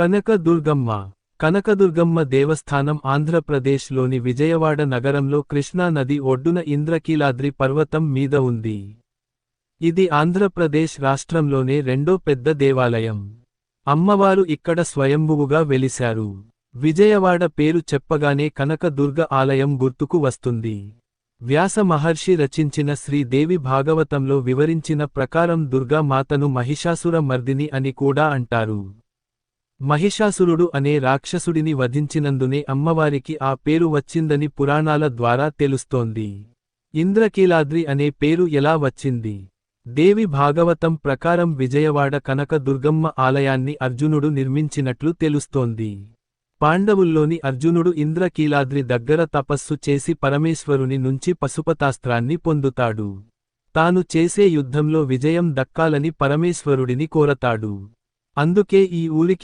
కనకదుర్గమ్మ. కనకదుర్గమ్మ దేవస్థానం ఆంధ్రప్రదేశ్లోని విజయవాడ నగరంలో కృష్ణా నది ఒడ్డున ఇంద్రకీలాద్రి పర్వతం మీద ఉంది. ఇది ఆంధ్రప్రదేశ్ రాష్ట్రంలోనే రెండో పెద్ద దేవాలయం. అమ్మవారు ఇక్కడ స్వయంభువుగా వెలిశారు. విజయవాడ పేరు చెప్పగానే కనకదుర్గ ఆలయం గుర్తుకు వస్తుంది. వ్యాస మహర్షి రచించిన శ్రీదేవి భాగవతంలో వివరించిన ప్రకారం దుర్గామాతను మహిషాసుర మర్దిని అని కూడా అంటారు. మహిషాసురుడు అనే రాక్షసుడిని వధించినందునే అమ్మవారికి ఆ పేరు వచ్చిందని పురాణాల ద్వారా తెలుస్తోంది. ఇంద్రకీలాద్రి అనే పేరు ఎలా వచ్చింది? దేవి భాగవతం ప్రకారం విజయవాడ కనక దుర్గమ్మ ఆలయాన్ని అర్జునుడు నిర్మించినట్లు తెలుస్తోంది. పాండవుల్లోని అర్జునుడు ఇంద్రకీలాద్రి దగ్గర తపస్సు చేసి పరమేశ్వరుని నుంచి పశుపతాస్త్రాన్ని పొందుతాడు. తాను చేసే యుద్ధంలో విజయం దక్కాలని పరమేశ్వరుడిని కోరతాడు. అందుకే ఈ ఊరికి